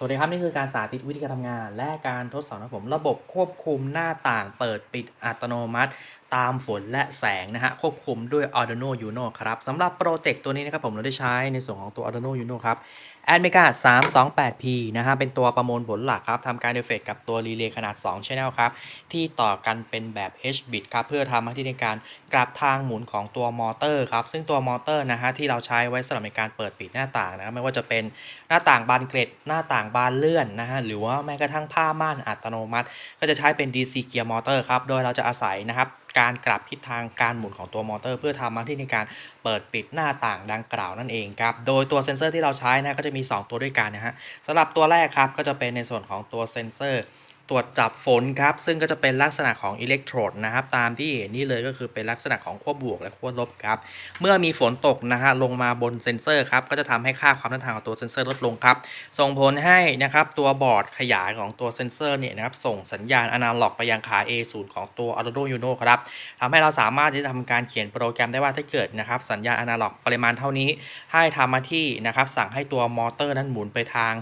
สวัสดีครับนี่คือการสาธิตวิธีการทำงาน และการทดสอบนะครับผม ระบบควบคุมหน้าต่างเปิดปิดอัตโนมัติตามฝนและแสงนะฮะควบคุมด้วย Arduino Uno ครับสำหรับโปรเจกต์ตัวนี้นะครับผมเราได้ใช้ในส่วนของตัว Arduino Uno ครับ a d m e g a 328P นะฮะเป็นตัวประมวลผลหลักครับทำการเดเฟกกับตัวรีเลย์ขนาด 2 Channel ครับ ที่ต่อกันเป็นแบบ H bit ครับ เพื่อทำหน้าที่ในการกลับทางหมุนของตัวมอเตอร์ครับ ซึ่งตัวมอเตอร์นะฮะที่เราใช้ไว้สำหรับในการเปิดปิดหน้าต่างนะครับไม่ว่าจะเป็นหน้าต่างบานเกล็ดหน้าต่างบานเลื่อนนะฮะหรือว่าแม้กระทั่งผ้าม่านอัตโนมัติ ก็จะใช้เป็น DC Gear Motor ครับโดยเราจะอาศัยนะครับ การกลับทิศทางการหมุนของตัวมอเตอร์ เพื่อทำหน้าที่ในการเปิดปิดหน้าต่างดังกล่าวนั่นเองครับ โดยตัวเซ็นเซอร์ที่เราใช้นะก็จะมี 2 ตัวด้วยกันนะฮะสำหรับตัวแรกครับก็จะเป็นในส่วนของตัวเซ็นเซอร์ ตรวจจับฝนครับ ซึ่งก็จะเป็นลักษณะของอิเล็กโทรดนะครับ ตามที่เห็นนี่เลยก็คือเป็นลักษณะของขั้วบวกและขั้วลบครับ เมื่อมีฝนตกนะฮะลงมาบนเซ็นเซอร์ครับ ก็จะทำให้ค่าความต้านทานของตัวเซ็นเซอร์ลดลงครับ ส่งผลให้นะครับตัวบอร์ดขยายของตัวเซ็นเซอร์เนี่ยนะครับส่งสัญญาณอนาล็อกไปยังขา A0 ของตัว Arduino Uno ครับทำให้เราสามารถที่จะทำการเขียนโปรแกรมได้ว่าถ้าเกิดนะครับสัญญาณอนาล็อกปริมาณเท่านี้ ให้ทำหน้าที่นะครับสั่งให้ตัวมอเตอร์นั้นหมุนไปทาง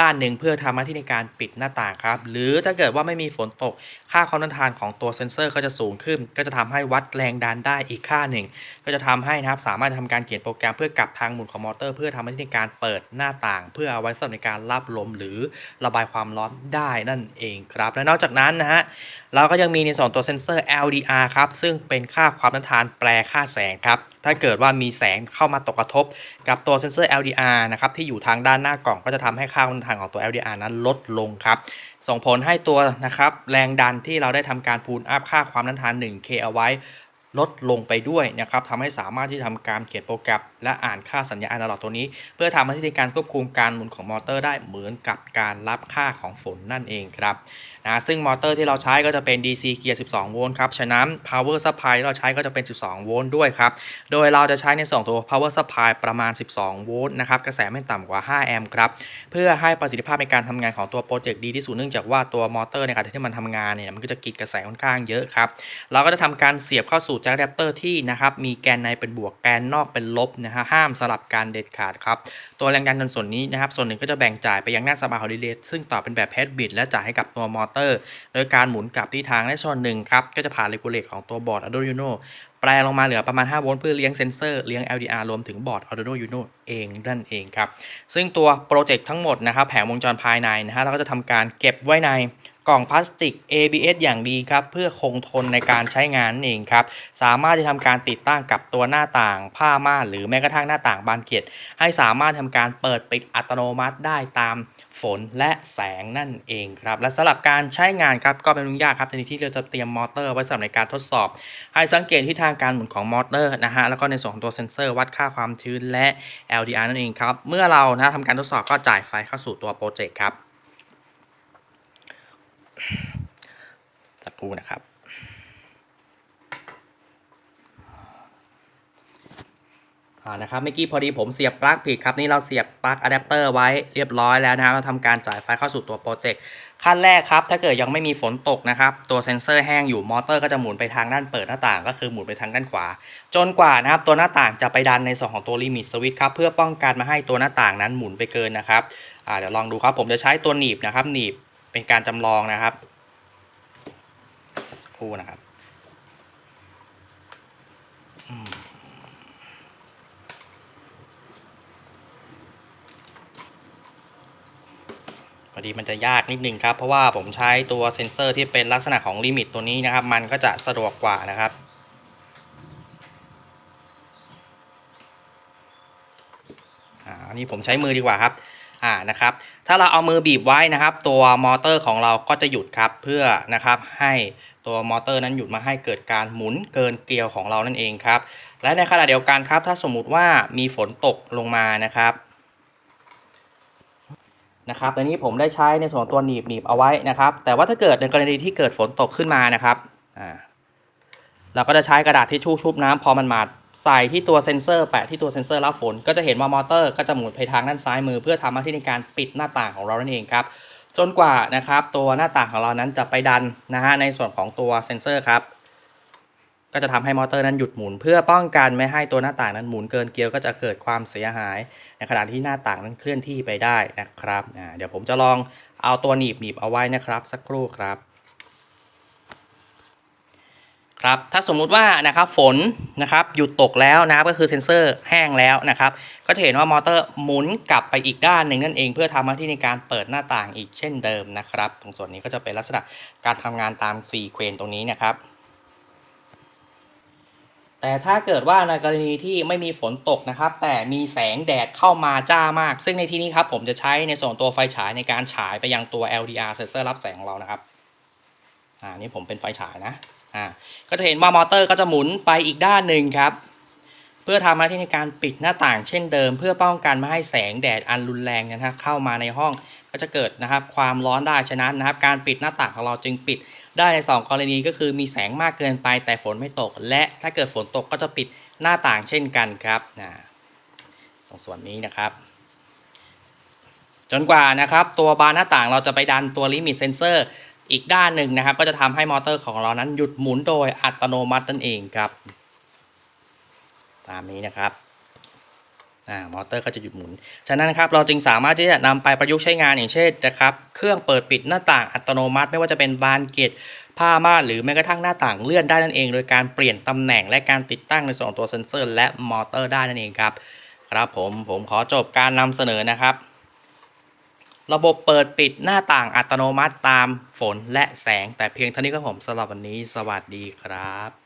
ด้านหนึ่งเพื่อทำหน้าที่ในการปิดหน้าต่างครับ หรือถ้าเกิดว่าไม่มีฝนตก ค่าความต้านทานของตัวเซ็นเซอร์ก็จะสูงขึ้น ก็จะทำให้วัดแรงดันได้อีกค่าหนึ่ง ก็จะทำให้นะครับสามารถทำการเขียนโปรแกรมเพื่อกลับทางหมุนของมอเตอร์ เพื่อทำหน้าที่ในการเปิดหน้าต่าง เพื่อเอาไว้สำหรับในการรับลมหรือระบายความร้อนได้นั่นเองครับ และนอกจากนั้นนะฮะเราก็ยังมีในส่วนตัวเซ็นเซอร์ LDR ครับซึ่งเป็นค่าความต้านทานแปลค่าแสงครับ ถ้าเกิดว่ามีแสงเข้ามาตกกระทบกับตัวเซ็นเซอร์ LDR นะครับที่อยู่ทางด้านหน้ากล่องก็จะทำให้ค่าความต้านทางของตัว LDR นั้นลดลงครับ ส่งผลให้ตัวนะครับแรงดันที่เราได้ทำการพูลอัพค่าความต้านทาน 1K เอาไว้ ลดลงไปด้วยนะครับทำให้สามารถที่ทำการเขียนโปรแกรม และอ่านค่าสัญญาณอนาล็อกตัวนี้ เพื่อทำหน้าที่ในการควบคุมการหมุนของมอเตอร์ได้เหมือนกับการรับค่าของฝนนั่นเองครับนะซึ่งมอเตอร์ที่เราใช้ก็จะเป็น DC เกียร์ 12 โวลต์ครับ ฉะนั้น power supply ที่เราใช้ก็จะเป็น 12 โวลต์ด้วยครับ โดยเราจะใช้ใน2ตัว power supply ประมาณ 12 โวลต์นะครับ กระแสไม่ต่ำกว่า 5 แอมป์ครับ เพื่อให้ประสิทธิภาพในการทำงานของตัวโปรเจกต์ดีที่สุด เนื่องจากว่าตัวมอเตอร์ในการที่มันทำงานเนี่ย มันก็จะกินกระแสค่อนข้างเยอะครับ เราก็จะทำการเสียบเข้าสู่จ็คอะแดปเตอร์ที่นะครับมีแกนในเป็นบวกแกนนอกเป็นลบนะฮะห้ามสลับการเด็ดขาดครับตัวแรงดันส่วนนี้นะครับส่วนหนึ่งก็จะแบ่งจ่ายไปยังหน้าสบายของดีเลย์ซึ่งต่อเป็นแบบแพดบิดและจ่ายให้กับตัวมอเตอร์ โดยการหมุนกลับที่ทางและส่วนหนึ่งครับก็จะผ่านเรกูเลตของตัวบอร์ด Arduino แปลลงมาเหลือประมาณ 5 โวลต์เพื่อเลี้ยงเซนเซอร์เลี้ยง LDR รวมถึงบอร์ด Arduino Uno เองนั่นเองครับ ซึ่งตัวโปรเจกต์ทั้งหมดนะครับแผงวงจรภายในนะฮะเราก็จะทำการเก็บไว้ใน กล่องพลาสติก ABS อย่างดีครับ เพื่อคงทนในการใช้งานนั่นเองครับ สามารถที่ทำการติดตั้งกับตัวหน้าต่างผ้าม่านหรือแม้กระทั่งหน้าต่างบานเกล็ดให้สามารถทำการเปิดปิดอัตโนมัติได้ตามฝนและแสงนั่นเองครับ และสำหรับการใช้งานครับก็เป็นยุ่งยากครับในที่เราจะเตรียมมอเตอร์ไว้สำหรับในการทดสอบ ให้สังเกตที่ทางการหมุนของมอเตอร์นะฮะแล้วก็ในส่วนของตัวเซ็นเซอร์วัดค่าความชื้นและ LDR นั่นเองครับ เมื่อเรานะทำการทดสอบก็จ่ายไฟเข้าสู่ตัวโปรเจกต์ครับ สักครู่นะครับ อ่านะครับเมื่อกี้พอดีผมเสียบปลั๊กผิดครับ นี่เราเสียบปลั๊กอะแดปเตอร์ไว้เรียบร้อยแล้วนะครับเราทำการจ่ายไฟเข้าสู่ตัวโปรเจกต์ขั้นแรกครับ ถ้าเกิดยังไม่มีฝนตกนะครับ ตัวเซ็นเซอร์แห้งอยู่มอเตอร์ก็จะหมุนไปทางด้านเปิดหน้าต่าง ก็คือหมุนไปทางด้านขวา จนกว่านะครับตัวหน้าต่างจะไปดันในส่วนของตัวลิมิตสวิตช์ครับเพื่อป้องกันมาให้ตัวหน้าต่างนั้นหมุนไปเกินนะครับอ่าเดี๋ยวลองดูครับผมจะใช้ตัวหนีบนะครับหนีบ เป็นการจำลองนะครับสักครู่นะครับพอดีมันจะยากนิดนึงครับ เพราะว่าผมใช้ตัวเซ็นเซอร์ที่เป็นลักษณะของลิมิตตัวนี้นะครับ มันก็จะสะดวกกว่านะครับอันนี้ผมใช้มือดีกว่าครับ อ่านะครับ ถ้าเราเอามือบีบไว้นะครับ ตัวมอเตอร์ของเราก็จะหยุดครับเพื่อนะครับให้ตัวมอเตอร์นั้นหยุดมาให้เกิดการหมุนเกินเกลียวของเรานั่นเองครับ และในขณะเดียวกันครับ ถ้าสมมุติว่ามีฝนตกลงมานะครับนะครับตอนนี้ผมได้ใช้ในส่วนตัวหนีบหนีบเอาไว้นะครับ แต่ว่าถ้าเกิดในกรณีที่เกิดฝนตกขึ้นมานะครับอ่า เราก็จะใช้กระดาษทิชชู่ชุบน้ำพอมันหมาดใส่ที่ตัวเซ็นเซอร์แปะที่ตัวเซ็นเซอร์รับฝน ก็จะเห็นว่ามอเตอร์ก็จะหมุนไปทางด้านซ้ายมือ เพื่อทำหน้าที่ในการปิดหน้าต่างของเรานั่นเองครับจนกว่านะครับตัวหน้าต่างของเรานั้นจะไปดันนะฮะในส่วนของตัวเซ็นเซอร์ครับก็จะทำให้มอเตอร์นั้นหยุดหมุน เพื่อป้องกันไม่ให้ตัวหน้าต่างนั้นหมุนเกินเกลียวก็จะเกิดความเสียหาย ในขณะที่หน้าต่างนั้นเคลื่อนที่ไปได้นะครับเดี๋ยวผมจะลองเอาตัวหนีบหนีบเอาไว้นะครับ สักครู่ครับ ครับถ้าสมมุติว่านะครับฝนนะครับหยุดตกแล้วนะครับก็คือเซ็นเซอร์แห้งแล้วนะครับ ก็จะเห็นว่ามอเตอร์หมุนกลับไปอีกด้านหนึ่งนั่นเอง เพื่อทำหน้าที่ในการเปิดหน้าต่างอีกเช่นเดิมนะครับ ตรงส่วนนี้ก็จะเป็นลักษณะการทำงานตามซีเควนตรงนี้นะครับ แต่ถ้าเกิดว่าในกรณีที่ไม่มีฝนตกนะครับ แต่มีแสงแดดเข้ามาจ้ามาก ซึ่งในที่นี้ครับผมจะใช้ในส่วนตัวไฟฉายในการฉายไปยังตัว LDR เซนเซอร์รับแสงของเรานะครับอ่านี่ผมเป็นไฟฉายนะ อ่าก็จะเห็นว่ามอเตอร์ก็จะหมุนไปอีกด้านหนึ่งครับ เพื่อทำหน้าที่ในการปิดหน้าต่างเช่นเดิม เพื่อป้องกันไม่ให้แสงแดดอันรุนแรงนยนะฮะเข้ามาในห้องก็จะเกิดนะครับความร้อนได้ฉะนั้นนะครับ การปิดหน้าต่างของเราจึงปิดได้ในสองกรณีก็คือมีแสงมากเกินไปแต่ฝนไม่ตก และถ้าเกิดฝนตกก็จะปิดหน้าต่างเช่นกันครับนะตรงส่วนนี้นะครับ จนกว่านะครับ ตัวบานหน้าต่างเราจะไปดันตัวลิมิตเซนเซอร์ อีกด้านหนึ่งนะครับ ก็จะทำให้มอเตอร์ของเรานั้นหยุดหมุนโดยอัตโนมัตินั่นเองครับ ตามนี้นะครับอ่ามอเตอร์ก็จะหยุดหมุน ฉะนั้นครับเราจึงสามารถที่จะนำไปประยุกต์ใช้งานอย่างเช่นนะครับ เครื่องเปิดปิดหน้าต่างอัตโนมัติ ไม่ว่าจะเป็นบานเกตผ้าม่านหรือแม้กระทั่งหน้าต่างเลื่อนได้นั่นเอง โดยการเปลี่ยนตำแหน่งและการติดตั้งในส่วนของตัวเซ็นเซอร์ และมอเตอร์ได้นั่นเองครับ ครับผมผมขอจบการนำเสนอนะครับ ระบบเปิดปิดหน้าต่างอัตโนมัติตามฝนและแสง แต่เพียงเท่านี้ก็ผมสำหรับวันนี้ สวัสดีครับ